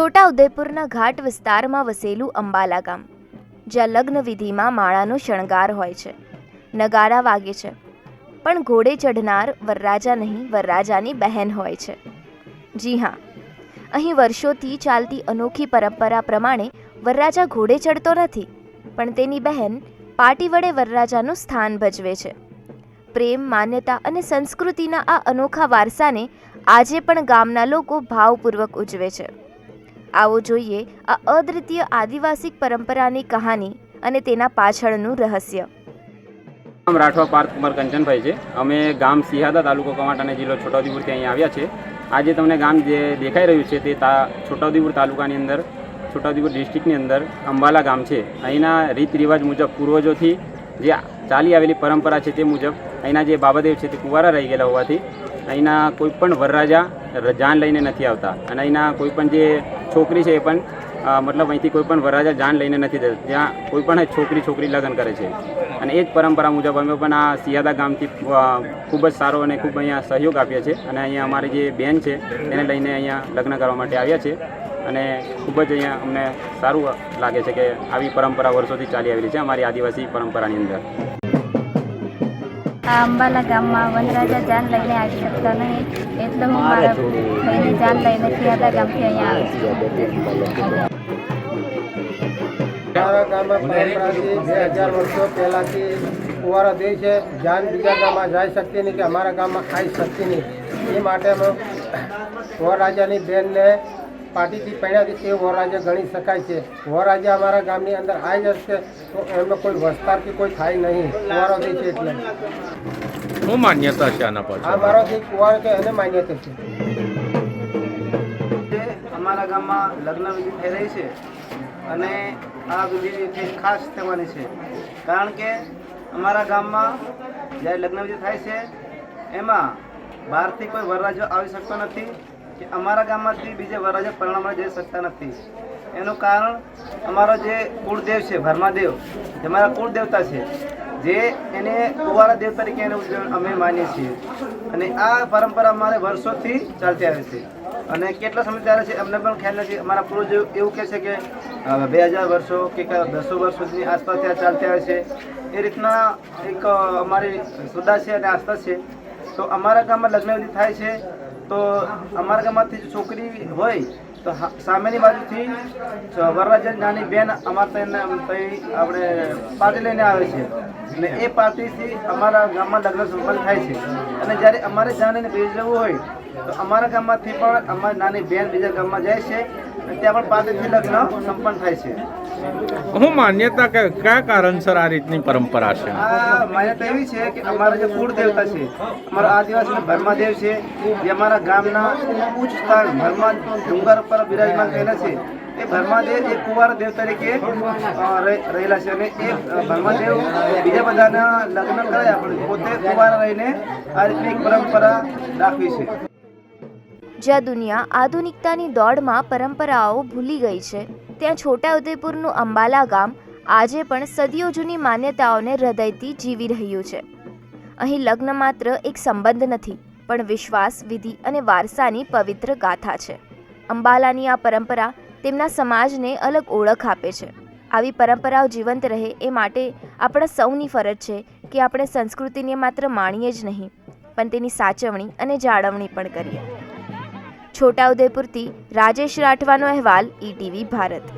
છોટા ઉદયપુરના ઘાટ વિસ્તારમાં વસેલું અંબાલા ગામ, જ્યાં લગ્ન વિધિમાં માળાનો શણગાર હોય છે. નગારા વાગે છે, પણ ઘોડે ચઢનાર વરરાજા નહીં, વરરાજાની બહેન હોય છે. જી હા, અહીં વર્ષોથી ચાલતી અનોખી પરંપરા પ્રમાણે વરરાજા ઘોડે ચડતો નથી, પણ તેની બહેન પાટી વડે વરરાજાનું સ્થાન ભજવે છે. પ્રેમ, માન્યતા અને સંસ્કૃતિના આ અનોખા વારસાને આજે પણ ગામના લોકો ભાવપૂર્વક ઉજવે છે. આવો જોઈએ આ અદ્વિતીય આદિવાસી પરંપરાની કહાની અને તેના પાછળનું રહસ્ય. નામ રાઠવા પાર્ક કુમાર કંચનભાઈ છે. અમે ગામ સિહાદા તાલુકો કવાંટ અને જિલ્લો છોટાઉદેપુરથી ત્યાં આવ્યા છે આજે તમને ગામ જે દેખાઈ રહ્યું છે તે તા છોટાઉદેપુર તાલુકાની અંદર, છોટાઉદેપુર ડિસ્ટ્રિક્ટની અંદર અંબાલા ગામ છે. અહીંના રીત રિવાજ મુજબ પૂર્વજોથી જે ચાલી આવેલી પરંપરા છે તે મુજબ અહીંના જે બાબાદેવ છે તે કુંવારા રહી ગયેલા હોવાથી અહીંના કોઈ પણ વરરાજા જાન લઈને નથી આવતા. અને અહીંના કોઈ પણ જે છોકરી છે એ પણ મતલબ અહીંથી કોઈ પણ વરરાજા જાન લઈને નથી જતા. ત્યાં કોઈ પણ છોકરી છોકરી લગ્ન કરે છે. અને એ જ પરંપરા મુજબ અમે પણ આ સિયાદા ગામથી ખૂબ જ સારો અને ખૂબ અહીંયા સહયોગ આપીએ છીએ અને અહીંયા અમારી જે બેન છે, તેને લઈને અહીંયા લગ્ન કરવા માટે આવ્યા છે. અને ખૂબ જ અહીંયા અમને સારું લાગે છે કે આવી પરંપરા વર્ષોથી ચાલી આવેલી છે અમારી આદિવાસી પરંપરાની અંદર. આ અંબાલા ગામમાં વનરાજા જાન લઈને આવી શકતા નહીં એટલે હું મારા ભાઈને જાન લઈને સિયાદા ગામથી અહીંયા આવી મારા ગામમાં પરંપરાથી બે હજાર વર્ષો પહેલાંથી કુવારા દે છે. જાન બીજા ગામમાં જઈ શકતી નહીં કે અમારા ગામમાં ખાઈ શકતી નહીં. એ માટે અમે વરરાજાની બેનને પડ્યા પહેણ્યાથી તે વરરાજા ગણી શકાય છે. વરરાજા અમારા ગામની અંદર આવી જશે તો એમનો કોઈ વસ્તારથી કોઈ થાય નહીં. કુંવારો દે છે એટલે. શું માન્યતા છે આના આ પાછળ મારોથી કુંવારો કે એને માન્યતા છે. અમારા ગામમાં લગ્ન વિધિ થઈ રહી છે અને આ વિધિ ખાસ થવાની છે. કારણ કે અમારા ગામમાં જ્યારે લગ્ન વિધિ થાય છે એમાં બહારથી કોઈ વરરાજો આવી શકતો નથી. કે અમારા ગામમાંથી બીજે વરરાજો પરણામાં જઈ શકતા નથી. એનું કારણ અમારો જે કુળદેવ છે, ભરમાદેવ, જે અમારા કુળદેવતા છે, જે એને કુવારા દેવ તરીકે એને અમે માનીએ છીએ. અને આ પરંપરા અમારે વર્ષોથી ચાલતી આવે છે. અને કેટલા સમય ચાલે છે, અમને પણ ખ્યાલ નથી. અમારા પૂર્વજો એવું કહે છે કે બે હજાર વર્ષો કે બસો વર્ષ સુધીની આસપાસ ત્યાં ચાલતી આવે છે. એ રીતના એક અમારી શ્રદ્ધા છે અને આસ્થા છે. તો અમારા ગામમાં લગ્ન થાય છે. તો અમારા ગામમાંથી છોકરી હોય, તો સામેની બાજુથી વરરાજન નાની બેન અમારા આપણે પાર્ટી લઈને આવે છે. અને એ પાર્ટીથી અમારા ગામમાં લગ્ન સંપન્ન થાય છે. અને જ્યારે અમારે જાણીને બેસી જવું હોય, તો અમારા ગામમાંથી પણ અમારી નાની બેન બીજા ગામમાં જાય છે. અને ત્યાં પણ પાર્ટીથી લગ્ન સંપન્ન થાય છે. શું માન્યતા કે કયા કારણસર આ રીતની પરંપરા છે? માન્યતા એવી છે કે અમારા જે કુળ દેવતા છે અમારા આદિવાસી ભરમાદેવ છે જે અમારા ગામના ઉચ્ચ સ્થાન ભરમા ડુંગર ઉપર બિરાજમાન થયેલા છે એ ભરમાદેવ એ કુંવાર દેવ તરીકે રહેલા છે અને એ ભરમાદેવ બીજા બધાના લગ્ન કરાયા પણ પોતે કુંવાર રહીને આ રીતની એક પરંપરા રાખવી છે. જ્યાં દુનિયા આધુનિકતાની દોડમાં પરંપરાઓ ભૂલી ગઈ છે. ત્યાં છોટાઉદેપુરનું અંબાલા ગામ આજે પણ સદીઓ જૂની માન્યતાઓને હૃદયથી જીવી રહ્યું છે. અહીં લગ્ન માત્ર એક સંબંધ નથી, પણ વિશ્વાસ, વિધિ અને વારસાની પવિત્ર ગાથા છે. અંબાલાની આ પરંપરા તેમના સમાજને અલગ ઓળખ આપે છે. આવી પરંપરાઓ જીવંત રહે એ માટે આપણા સૌની ફરજ છે કે આપણે સંસ્કૃતિને માત્ર માણીએ જ નહીં, પણ તેની સાચવણી અને જાળવણી પણ કરીએ. છોટાઉદેપુરથી રાજેશ રાઠવાનો અહેવાલ ઈટીવી ભારત.